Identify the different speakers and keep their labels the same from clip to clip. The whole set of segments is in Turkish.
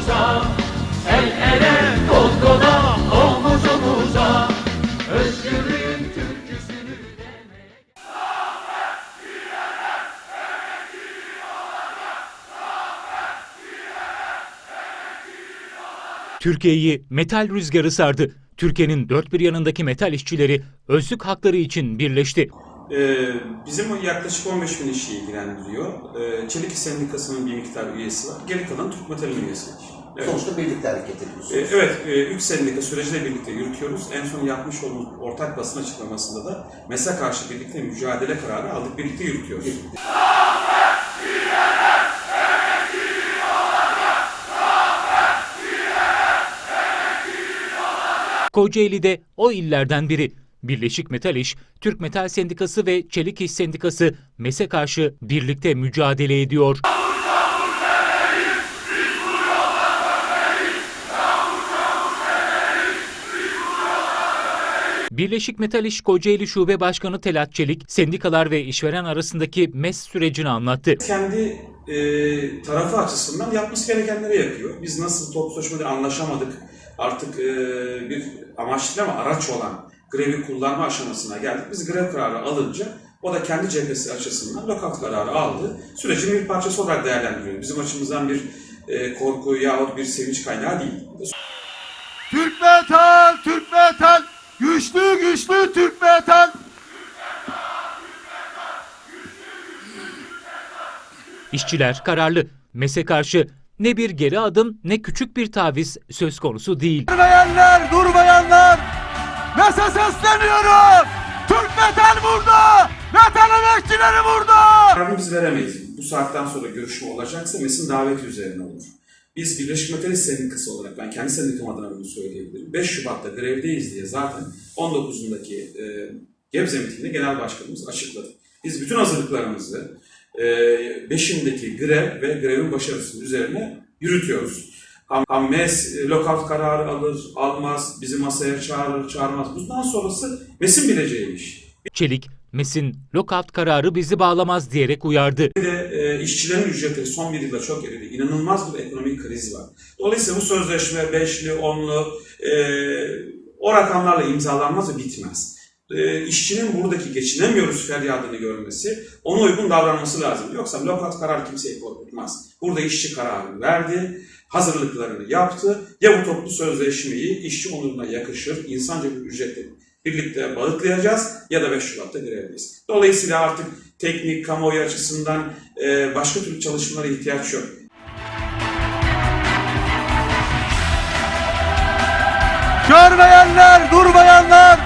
Speaker 1: omuza El ele kol kola omuz omuza Özgürlüğün türküsünü
Speaker 2: Türkiye'yi metal rüzgarı sardı. Türkiye'nin dört bir yanındaki metal işçileri özlük hakları için birleşti.
Speaker 3: Ee, bizim o yaklaşık 15 bin işi ilgilendiriyor. Ee, Çelik İş Sendikası'nın bir miktar üyesi var. Geri kalan Türk Metal'in üyesi. Evet.
Speaker 4: Sonuçta birlikte hareket ediyorsunuz.
Speaker 3: Ee, evet, e, üç sendika süreciyle birlikte yürütüyoruz. En son yapmış olduğumuz ortak basın açıklamasında da MES'e karşı birlikte mücadele kararı aldık, birlikte yürütüyoruz.
Speaker 2: Kocaeli'de o illerden biri. Birleşik Metal İş, Türk Metal Sendikası ve Çelik İş Sendikası MES'e karşı birlikte mücadele ediyor. Birleşik Metal İş Kocaeli Şube Başkanı Telat Çelik, sendikalar ve işveren arasındaki MES sürecini anlattı.
Speaker 3: Kendi e, tarafı açısından yapması gerekenleri yapıyor. Biz nasıl toplu anlaşamadık, artık e, bir amaçlı ama araç olan grevi kullanma aşamasına geldik. Biz grev kararı alınca o da kendi cephesi açısından lockout kararı aldı. Sürecin bir parçası olarak değerlendiriyor. Bizim açımızdan bir e, korku yahut bir sevinç kaynağı değil.
Speaker 5: Türk metal, Türk metal, güçlü güçlü Türk metal.
Speaker 2: İşçiler kararlı. MES'e karşı ne bir geri adım ne küçük bir taviz söz konusu değil.
Speaker 5: Durmayanlar, durmayanlar. Mesaj sesleniyorum. Türk metal burada. Metal emekçileri burada.
Speaker 3: Kararını biz veremeyiz. Bu saatten sonra görüşme olacaksa MES'in daveti üzerine olur. Biz Birleşik Metal İş Sendikası olarak, ben kendi sendikam adına bunu söyleyebilirim. 5 Şubat'ta grevdeyiz diye zaten 19'undaki e, Gebze mitinginde Genel Başkanımız açıkladı. Biz bütün hazırlıklarımızı e, 5'indeki grev ve grevin başarısı üzerine yürütüyoruz. Ham MES lockout kararı alır, almaz, bizi masaya çağırır, çağırmaz. Bundan sonrası MES'in bileceği iş.
Speaker 2: Çelik, MES'in lockout kararı bizi bağlamaz diyerek uyardı.
Speaker 3: Bir de e, işçilerin ücretleri son bir yılda çok eridi. İnanılmaz bir ekonomik kriz var. Dolayısıyla bu sözleşme beşli, onlu e, o rakamlarla imzalanmaz ve bitmez. E, işçinin buradaki geçinemiyoruz feryadını görmesi, ona uygun davranması lazım. Yoksa lockout karar kimseyi korkutmaz. Burada işçi kararını verdi, hazırlıklarını yaptı. Ya bu toplu sözleşmeyi işçi onuruna yakışır, insanca bir ücretle birlikte bağıtlayacağız ya da 5 Şubat'ta grevdeyiz. Dolayısıyla artık teknik, kamuoyu açısından e, başka türlü çalışmalara ihtiyaç yok.
Speaker 5: Görmeyenler, durmayanlar.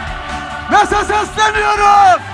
Speaker 5: Mesaj sesleniyorum.